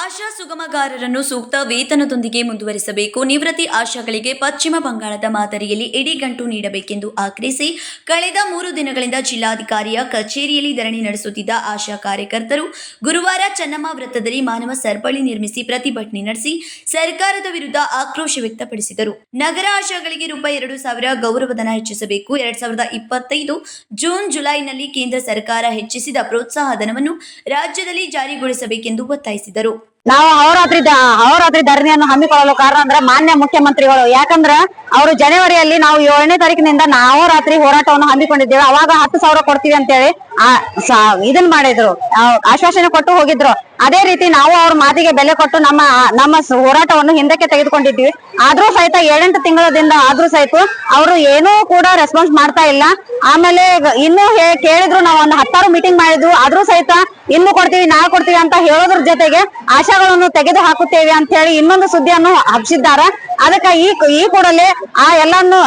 ಆಶಾ ಸುಗಮಗಾರರನ್ನು ಸೂಕ್ತ ವೇತನದೊಂದಿಗೆ ಮುಂದುವರಿಸಬೇಕು. ನಿವೃತ್ತಿ ಆಶಾಗಳಿಗೆ ಪಶ್ಚಿಮ ಬಂಗಾಳದ ಮಾದರಿಯಲ್ಲಿ ಇಡಿಗಂಟು ನೀಡಬೇಕೆಂದು ಆಗ್ರಹಿಸಿ ಕಳೆದ ಮೂರು ದಿನಗಳಿಂದ ಜಿಲ್ಲಾಧಿಕಾರಿಯ ಕಚೇರಿಯಲ್ಲಿ ಧರಣಿ ನಡೆಸುತ್ತಿದ್ದ ಆಶಾ ಕಾರ್ಯಕರ್ತರು ಗುರುವಾರ ಚನ್ನಮ್ಮ ವೃತ್ತದಲ್ಲಿ ಮಾನವ ಸರಪಳಿ ನಿರ್ಮಿಸಿ ಪ್ರತಿಭಟನೆ ನಡೆಸಿ ಸರ್ಕಾರದ ವಿರುದ್ಧ ಆಕ್ರೋಶ ವ್ಯಕ್ತಪಡಿಸಿದರು. ನಗರ ಆಶಾಗಳಿಗೆ ರೂಪಾಯಿ ಎರಡು ಸಾವಿರ ಗೌರವಧನ ಹೆಚ್ಚಿಸಬೇಕು. ಎರಡ್ ಸಾವಿರದ ಇಪ್ಪತ್ತೈದು ಜೂನ್, ಜುಲೈನಲ್ಲಿ ಕೇಂದ್ರ ಸರ್ಕಾರ ಹೆಚ್ಚಿಸಿದ ಪ್ರೋತ್ಸಾಹ ಧನವನ್ನು ರಾಜ್ಯದಲ್ಲಿ ಜಾರಿಗೊಳಿಸಬೇಕೆಂದು ಒತ್ತಾಯಿಸಿದರು. ನಾವು ಅವರಾತ್ರಿ ಅವರಾತ್ರಿ ಧರಣಿಯನ್ನು ಹಮ್ಮಿಕೊಳ್ಳಲು ಕಾರಣ ಅಂದ್ರೆ ಮಾನ್ಯ ಮುಖ್ಯಮಂತ್ರಿಗಳು. ಯಾಕಂದ್ರ ಅವರು ಜನವರಿಯಲ್ಲಿ ನಾವು ಏಳನೇ ತಾರೀಕಿನಿಂದ ನಾವು ರಾತ್ರಿ ಹೋರಾಟವನ್ನು ಹಮ್ಮಿಕೊಂಡಿದ್ದೇವೆ. ಅವಾಗ ಹತ್ತು ಸಾವಿರ ಕೊಡ್ತೀವಿ ಅಂತೇಳಿ ಆ ಇದನ್ ಮಾಡಿದ್ರು. ಆಶ್ವಾಸನೆ ಕೊಟ್ಟು ಹೋಗಿದ್ರು. ಅದೇ ರೀತಿ ನಾವು ಅವ್ರ ಮಾತಿಗೆ ಬೆಲೆ ಕೊಟ್ಟು ನಮ್ಮ ನಮ್ಮ ಹೋರಾಟವನ್ನು ಹಿಂದಕ್ಕೆ ತೆಗೆದುಕೊಂಡಿದ್ವಿ ಆದ್ರೂ ಸಹಿತ ಏಳೆಂಟು ತಿಂಗಳದಿಂದ ಆದ್ರೂ ಸಹಿತ ಅವರು ಏನೂ ಕೂಡ ರೆಸ್ಪಾನ್ಸ್ ಮಾಡ್ತಾ ಇಲ್ಲ. ಆಮೇಲೆ ಇನ್ನೂ ಕೇಳಿದ್ರು ನಾವು ಒಂದು ಹತ್ತಾರು ಮೀಟಿಂಗ್ ಮಾಡಿದ್ವು. ಆದ್ರೂ ಸಹಿತ ಇನ್ನು ಕೊಡ್ತೀವಿ ನಾ ಕೊಡ್ತೀವಿ ಅಂತ ಹೇಳೋದ್ರ ಜೊತೆಗೆ ಆಶಾಗಳನ್ನು ತೆಗೆದು ಹಾಕುತ್ತೇವೆ ಅಂತ ಹೇಳಿ ಇನ್ನೊಂದು ಸುದ್ದಿಯನ್ನು ಹಬ್ಸಿದ್ದಾರೆ. ಅದಕ್ಕೆ ಈ ಈ ಕೂಡಲೇ ಆ ಎಲ್ಲಾನು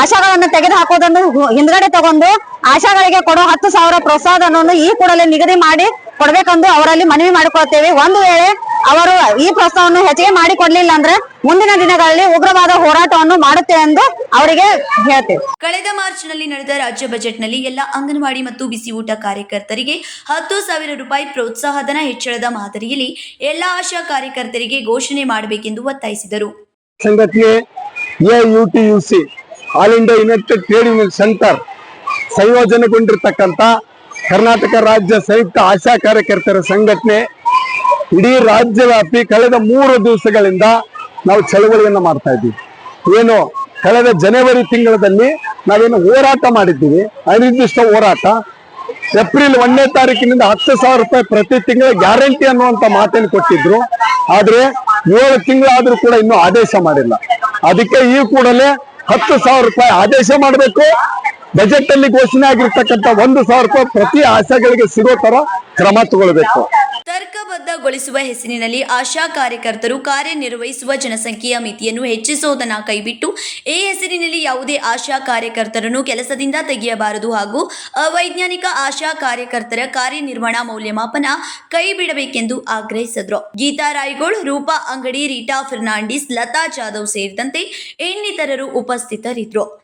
ಆಶಾಗಳನ್ನು ತೆಗೆದು ಹಾಕೋದನ್ನು ಹಿಂದ್ಗಡೆ ತಗೊಂಡು ಆಶಾಗಳಿಗೆ ಕೊಡೋ ಹತ್ತು ಸಾವಿರ ಪ್ರೋತ್ಸಾಹಧನವನ್ನು ಈ ಕೂಡಲೇ ನಿಗದಿ ಮಾಡಿ ಕೊಡ್ಬೇಕೆಂದು ಅವರಲ್ಲಿ ಮನವಿ ಮಾಡಿಕೊಳ್ತೇವೆ. ಒಂದು ವೇಳೆ ಅವರು ಈ ಪ್ರೋತ್ಸಾಹವನ್ನು ಹೆಚ್ಚಿಗೆ ಮಾಡಿ ಕೊಡ್ಲಿಲ್ಲ ಅಂದ್ರೆ ಮುಂದಿನ ದಿನಗಳಲ್ಲಿ ಉಗ್ರವಾದ ಹೋರಾಟವನ್ನು ಮಾಡುತ್ತೇವೆ ಎಂದು ಅವರಿಗೆ ಹೇಳ್ತೇವೆ. ಕಳೆದ ಮಾರ್ಚ್ನಲ್ಲಿ ನಡೆದ ರಾಜ್ಯ ಬಜೆಟ್ನಲ್ಲಿ ಎಲ್ಲ ಅಂಗನವಾಡಿ ಮತ್ತು ಬಿಸಿ ಊಟ ಕಾರ್ಯಕರ್ತರಿಗೆ ಹತ್ತು ಸಾವಿರ ರೂಪಾಯಿ ಪ್ರೋತ್ಸಾಹಧನ ಹೆಚ್ಚಳದ ಮಾದರಿಯಲ್ಲಿ ಎಲ್ಲ ಆಶಾ ಕಾರ್ಯಕರ್ತರಿಗೆ ಘೋಷಣೆ ಮಾಡಬೇಕೆಂದು ಒತ್ತಾಯಿಸಿದರು. ಸಂಘಟನೆ A U T U C all India united trade union centre ಸಂಯೋಜನೆಗೊಂಡಿರ್ತಕ್ಕಂಥ Karnataka ರಾಜ್ಯ ಸಂಯುಕ್ತ ಆಶಾ ಕಾರ್ಯಕರ್ತರ ಸಂಘಟನೆ ಇಡೀ ರಾಜ್ಯವ್ಯಾಪಿ ಕಳೆದ ಮೂರು ದಿವಸಗಳಿಂದ ನಾವು ಚಳವಳಿಯನ್ನು ಮಾಡ್ತಾ ಇದ್ದೀವಿ. ಏನು ಕಳೆದ ಜನವರಿ ತಿಂಗಳಲ್ಲಿ ನಾವೇನು ಹೋರಾಟ ಮಾಡಿದ್ದೀವಿ, ಅನಿರ್ದಿಷ್ಟ ಹೋರಾಟ. ಏಪ್ರಿಲ್ ಒಂದನೇ ತಾರೀಕಿನಿಂದ ಹತ್ತು ಸಾವಿರ ರೂಪಾಯಿ ಪ್ರತಿ ತಿಂಗಳ ಗ್ಯಾರಂಟಿ ಅನ್ನುವಂತ ಮಾತನ್ನು ಕೊಟ್ಟಿದ್ರು. ಆದ್ರೆ ಏಳು ತಿಂಗಳಾದ್ರೂ ಕೂಡ ಇನ್ನೂ ಆದೇಶ ಮಾಡಿಲ್ಲ. ಅದಕ್ಕೆ ಈ ಕೂಡಲೇ ಹತ್ತು ಸಾವಿರ ರೂಪಾಯಿ ಆದೇಶ ಮಾಡಬೇಕು. ಬಜೆಟ್ ಅಲ್ಲಿ ಘೋಷಣೆ ಆಗಿರ್ತಕ್ಕಂಥ ಒಂದು ಸಾವಿರ ರೂಪಾಯಿ ಪ್ರತಿ ಆಶಾಗಳಿಗೆ ಸಿಗೋ ತರ ಕ್ರಮ ತಗೊಳ್ಬೇಕು. ತರ್ಕಬದ್ಧಗೊಳಿಸುವ ಹೆಸರಿನಲ್ಲಿ ಆಶಾ ಕಾರ್ಯಕರ್ತರು ಕಾರ್ಯನಿರ್ವಹಿಸುವ ಜನಸಂಖ್ಯೆಯ ಮಿತಿಯನ್ನು ಹೆಚ್ಚಿಸುವುದನ್ನು ಕೈಬಿಟ್ಟು, ಈ ಹೆಸರಿನಲ್ಲಿ ಯಾವುದೇ ಆಶಾ ಕಾರ್ಯಕರ್ತರನ್ನು ಕೆಲಸದಿಂದ ತೆಗೆಯಬಾರದು ಹಾಗೂ ಅವೈಜ್ಞಾನಿಕ ಆಶಾ ಕಾರ್ಯಕರ್ತರ ಕಾರ್ಯನಿರ್ವಹಣಾ ಮೌಲ್ಯಮಾಪನ ಕೈಬಿಡಬೇಕೆಂದು ಆಗ್ರಹಿಸಿದ್ರು. ಗೀತಾ ರಾಯ್ಗೋಳ್, ರೂಪಾ ಅಂಗಡಿ, ರೀಟಾ ಫರ್ನಾಂಡಿಸ್, ಲತಾ ಜಾಧವ್ ಸೇರಿದಂತೆ ಇನ್ನಿತರರು ಉಪಸ್ಥಿತರಿದ್ದರು.